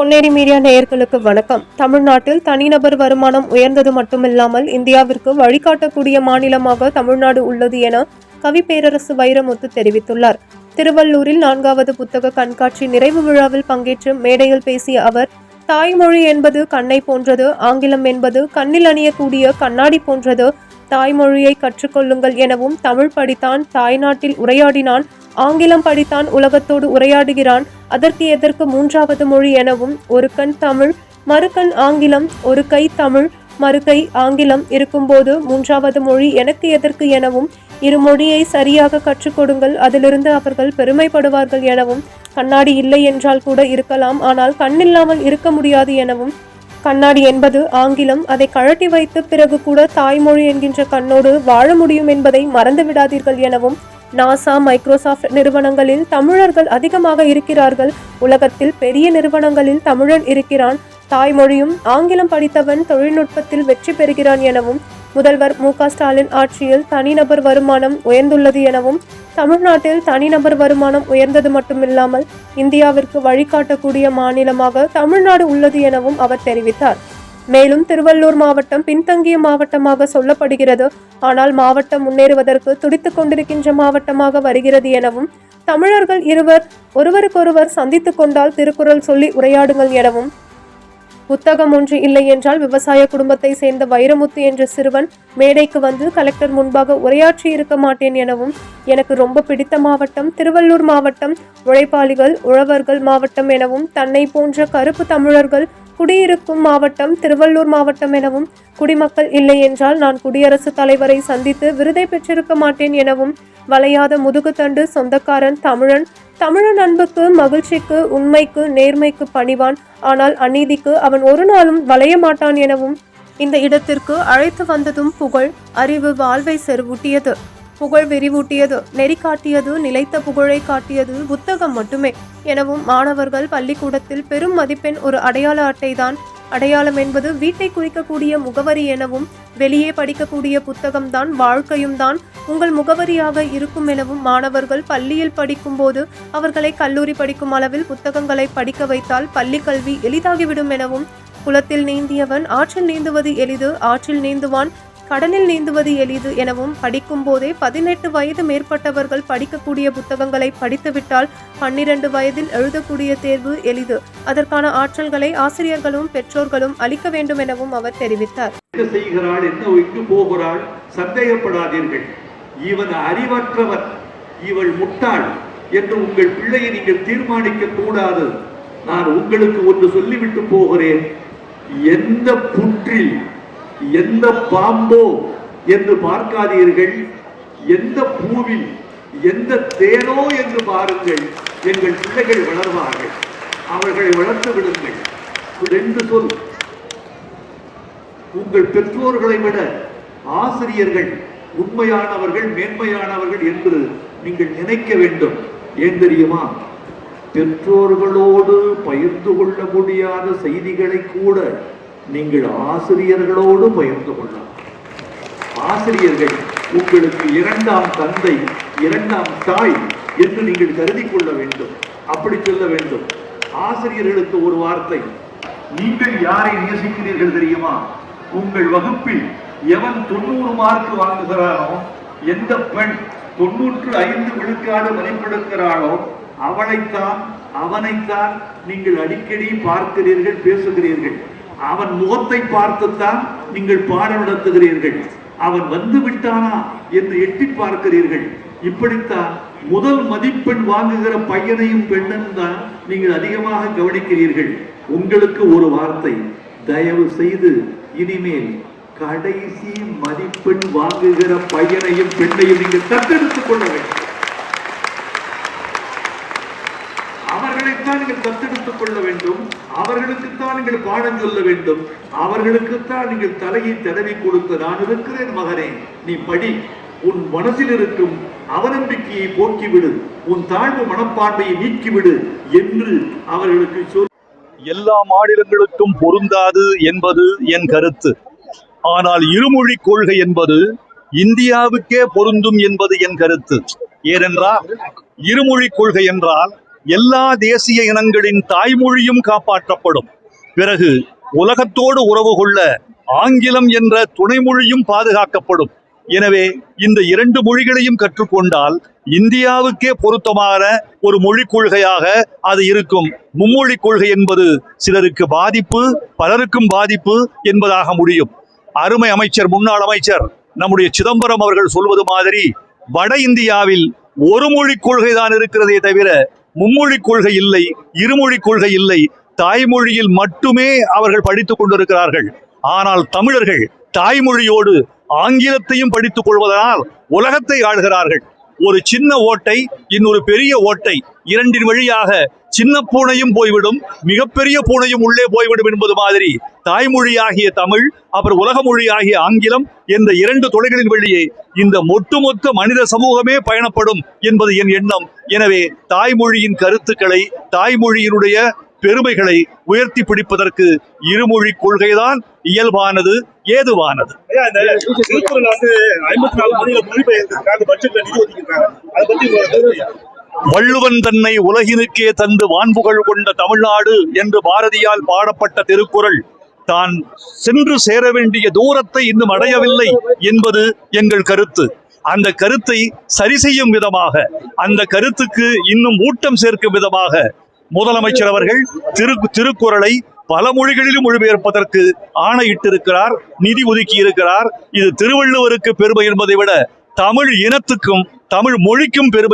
Ponneri media நேயர்களுக்கு வணக்கம். தமிழ்நாட்டில் தனிநபர் வருமானம் உயர்ந்தது மட்டுமில்லாமல் இந்தியாவிற்கு வழிகாட்டக்கூடிய மாநிலமாக தமிழ்நாடு உள்ளது என கவி பேரரசு வைரமுத்து தெரிவித்துள்ளார். திருவள்ளூரில் நான்காவது புத்தக கண்காட்சி நிறைவு விழாவில் பங்கேற்று மேடையில் பேசிய அவர் தாய்மொழி என்பது கண்ணை போன்றது ஆங்கிலம் என்பது கண்ணில் அணியக்கூடிய கண்ணாடி போன்றது. தாய்மொழியை கற்றுக்கொள்ளுங்கள் எனவும் தமிழ் படித்தான் தாய்நாட்டில் உரையாடினான் ஆங்கிலம் படித்தான் உலகத்தோடு உரையாடுகிறான் அதற்கு எதற்கு மூன்றாவது மொழி எனவும் ஒரு கண் தமிழ் மறுகண் ஆங்கிலம் ஒரு கை தமிழ் மறுகை ஆங்கிலம் இருக்கும்போது மூன்றாவது மொழி எனக்கு எதற்கு எனவும் இரு மொழியை சரியாக கற்றுக் கொடுங்கள் அதிலிருந்து அவர்கள் பெருமைப்படுவார்கள் எனவும் கண்ணாடி இல்லை என்றால் கூட இருக்கலாம் ஆனால் கண்ணில்லாமல் இருக்க முடியாது எனவும். கண்ணாடி என்பது ஆங்கிலம் அதை கழட்டி வைத்து பிறகு கூட தாய்மொழி என்கின்ற கண்ணோடு வாழ முடியும் என்பதை மறந்து விடாதீர்கள் எனவும் நாசா மைக்ரோசாஃப்ட் நிறுவனங்களில் தமிழர்கள் அதிகமாக இருக்கிறார்கள். உலகத்தில் பெரிய நிறுவனங்களில் தமிழன் இருக்கிறான். தாய்மொழியும் ஆங்கிலம் படித்தவன் தொழில்நுட்பத்தில் வெற்றி பெறுகிறான் எனவும் முதல்வர் மு. ஸ்டாலின் ஆட்சியில் தனிநபர் வருமானம் உயர்ந்துள்ளது எனவும் தமிழ்நாட்டில் தனிநபர் வருமானம் உயர்ந்தது மட்டுமில்லாமல் இந்தியாவிற்கு வழிகாட்டக்கூடிய மாநிலமாக தமிழ்நாடு உள்ளது எனவும் அவர் தெரிவித்தார். மேலும் திருவள்ளூர் மாவட்டம் பின்தங்கிய மாவட்டமாக சொல்லப்படுகிறது. ஆனால் மாவட்டம் முன்னேறுவதற்கு துடித்துக் கொண்டிருக்கின்ற மாவட்டமாக வருகிறது எனவும் தமிழர்கள் இருவர் ஒருவருக்கொருவர் சந்தித்துக் கொண்டால் திருக்குறள் சொல்லி உரையாடுங்கள் எனவும். புத்தகம் ஒன்று இல்லை என்றால் விவசாய குடும்பத்தை சேர்ந்த வைரமுத்து என்ற சிறுவன் மேடைக்கு வந்து கலெக்டர் முன்பாக உரையாற்றி இருக்க மாட்டேன் எனவும் எனக்கு ரொம்ப பிடித்த மாவட்டம் திருவள்ளூர் மாவட்டம் உழைப்பாளிகள் உழவர்கள் மாவட்டம் எனவும் தன்னை போன்ற கருப்பு தமிழர்கள் குடியிருக்கும் மாவட்டம் திருவள்ளூர் மாவட்டம் எனவும் குடிமக்கள் இல்லை என்றால் நான் குடியரசுத் தலைவரை சந்தித்து விருதை பெற்றிருக்க மாட்டேன் எனவும் வளையாத முதுகுத்தண்டு சொந்தக்காரன் தமிழன் தமிழன் அன்புக்கு மகிழ்ச்சிக்கு உண்மைக்கு நேர்மைக்கு பணிவான். ஆனால் அநீதிக்கு அவன் ஒரு நாளும் வளைய மாட்டான் எனவும் இந்த இடத்திற்கு அழைத்து வந்ததும் புகழ் அறிவு வாழ்வை செருவூட்டியது புகழ் விரிவூட்டியது நெறி காட்டியது நிலைத்த புகழை காட்டியது புத்தகம் மட்டுமே எனவும் மாணவர்கள் பள்ளிக்கூடத்தில் பெரும் மதிப்பெண் ஒரு அடையாள அட்டைதான். அடையாளம் என்பது வீட்டை குறிக்கக்கூடிய முகவரி எனவும் வெளியே படிக்கக்கூடிய புத்தகம்தான் வாழ்க்கையும் தான் உங்கள் முகவரியாக இருக்கும் எனவும் மாணவர்கள் பள்ளியில் படிக்கும்போது அவர்களை கல்லூரி படிக்கும் அளவில் புத்தகங்களை படிக்க வைத்தால் பள்ளி கல்வி எளிதாகிவிடும் எனவும் குளத்தில் நீந்தியவன் ஆற்றில் நீந்துவது எளிது ஆற்றில் நீந்துவான் கடலில் நீந்துவது எளிது எனவும் படிக்கும் போதே பதினெட்டு வயது மேற்பட்டவர்கள் படிக்கக்கூடிய புத்தகங்களை படித்துவிட்டால் பன்னிரண்டு வயதில் எழுதக்கூடிய தேர்வு எளிது. அதற்கான ஆற்றல்களை ஆசிரியர்களும் பெற்றோர்களும் அளிக்க வேண்டும் எனவும் அவர் தெரிவித்தார். என்ன செய்கிறாள் என்ன எங்கு போகிறாள் சந்தேகப்படாதீர்கள். இவன் அறிவற்றவன் இவள் முட்டாள் என்று உங்கள் பிள்ளையை நீங்கள் தீர்மானிக்க கூடாது. நான் உங்களுக்கு ஒன்று சொல்லிவிட்டு போகிறேன். எந்த புற்றில் எந்த பாம்போ என்று பார்க்காதீர்கள். எந்த பூவில் எந்த தேனோ என்று பாருங்கள். எங்கள் பிள்ளைகள் வளர்வார்கள். அவர்களை வளர்த்து விடுங்கள். ரெண்டு சொல். உங்கள் பெற்றோர்களை விட ஆசிரியர்கள் உண்மையானவர்கள் மேன்மையானவர்கள் என்று நீங்கள் நினைக்க வேண்டும். ஏன் தெரியுமா? பெற்றோர்களோடு பகிர்ந்து கொள்ள முடியாத செய்திகளை கூட நீங்கள் ஆசிரியர்களோடு பயந்து கொள்ளலாம். ஆசிரியர்கள் உங்களுக்கு இரண்டாம் தந்தை இரண்டாம் தாய் என்று நீங்கள் கருதி கொள்ள வேண்டும். அப்படி சொல்ல வேண்டும். ஆசிரியர்களுக்கு ஒரு வார்த்தை. நீங்கள் யாரை நேசிக்கிறீர்கள் தெரியுமா? உங்கள் வகுப்பில் எவன் தொண்ணூறு மார்க் வாங்குகிறானோ எந்த பெண் தொண்ணூற்று ஐந்து விழுக்காடு மதிப்பெடுக்கிறாளோ அவளைத்தான் அவனைத்தான் நீங்கள் அடிக்கடி பார்க்கிறீர்கள் பேசுகிறீர்கள். அவன் முகத்தை பார்த்துத்தான் நீங்கள் பாட நடத்துகிறீர்கள். அவன் வந்து விட்டானா என்று எட்டி பார்க்கிறீர்கள். இப்படித்தான் முதல் மதிப்பெண் வாங்குகிற பையனையும் பெண்ணும் தான் நீங்கள் அதிகமாக கவனிக்கிறீர்கள். உங்களுக்கு ஒரு வார்த்தை தயவு செய்து இனிமேல் கடைசி மதிப்பெண் வாங்குகிற பையனையும் பெண்ணையும் நீங்கள் தத்தெடுத்துக் கொள்ள வேண்டும். அவர்களைத்தான் நீங்கள் தத்தெடுத்துக் கொள்ள வேண்டும். அவர்களுக்குத்தான் நீங்கள் பாடம் சொல்ல வேண்டும். அவர்களுக்குத்தான் நீங்கள் தலையை தடவி கொடுத்து நான் இருக்கிறேன் மகனே. நீ படி. உன் மனசில் இருக்கும் அவநம்பிக்கையை போக்கிவிடு. உன் தாழ்வு மனப்பான்மையை நீக்கிவிடு என்று அவர்களுக்கு சொல் எல்லா மாநிலங்களுக்கும் பொருந்தாது என்பது என் கருத்து. ஆனால் இருமொழி கொள்கை என்பது இந்தியாவுக்கே பொருந்தும் என்பது என் கருத்து. ஏனென்றால் இருமொழி கொள்கை என்றால் எல்லா தேசிய இனங்களின் தாய்மொழியும் காப்பாற்றப்படும். பிறகு உலகத்தோடு உறவு கொள்ள ஆங்கிலம் என்ற துணை மொழியும் பாதுகாக்கப்படும். எனவே இந்த இரண்டு மொழிகளையும் கற்றுக்கொண்டால் இந்தியாவுக்கே பொருத்தமான ஒரு மொழிக் கொள்கையாக அது இருக்கும். மும்மொழி கொள்கை என்பது சிலருக்கு பாதிப்பு பலருக்கும் பாதிப்பு என்பதாக முடியும். அருமை அமைச்சர் முன்னாள் அமைச்சர் நம்முடைய சிதம்பரம் அவர்கள் சொல்வது மாதிரி வட இந்தியாவில் ஒரு மொழி கொள்கை தான் இருக்கிறதே தவிர மும்மொழி கொள்கை இல்லை இருமொழி கொள்கை இல்லை தாய்மொழியில் மட்டுமே அவர்கள் படித்துக் கொண்டிருக்கிறார்கள். ஆனால் தமிழர்கள் தாய்மொழியோடு ஆங்கிலத்தையும் படித்துக் கொள்வதனால் உலகத்தை ஆளுகிறார்கள். ஒரு சின்ன ஓட்டை இன்னொரு பெரிய ஓட்டை. இரண்டின் வழியாக சின்ன பூனையும் போய்விடும் மிகப்பெரிய பூனையும் உள்ளே போய்விடும் என்பது மாதிரி தாய்மொழியாகிய தமிழ் அப்புறம் உலக மொழியாகிய ஆங்கிலம் என்ற இரண்டு தொலைகளின் வழியே இந்த ஒட்டுமொத்த மனித சமூகமே பயணப்படும் என்பது என் எண்ணம். எனவே தாய்மொழியின் கருத்துக்களை தாய்மொழியினுடைய பெருமைகளை உயர்த்தி பிடிப்பதற்கு இருமொழி கொள்கைதான் இயல்பானது ஏதுவானது? வள்ளுவன் தன்னை உலகினுக்கே தந்து வான்புகழ் கொண்ட தமிழ்நாடு என்று பாரதியால் பாடப்பட்ட திருக்குறள் தான் சென்று சேர வேண்டிய தூரத்தை இன்னும் அடையவில்லை என்பது எங்கள் கருத்து. அந்த கருத்தை சரி செய்யும் விதமாக அந்த கருத்துக்கு இன்னும் ஊட்டம் சேர்க்கும் விதமாக முதலமைச்சர் அவர்கள் திரு திருக்குறளை பல மொழிகளிலும் மொழிபெயர்ப்பதற்கு ஆணையிட்டிருக்கிறார் நிதி ஒதுக்கி இருக்கிறார் இது திருவள்ளுவருக்கு பெருமை என்பதை விட தமிழ் இனத்துக்கும் தமிழ் மொழிக்கும் பெருமை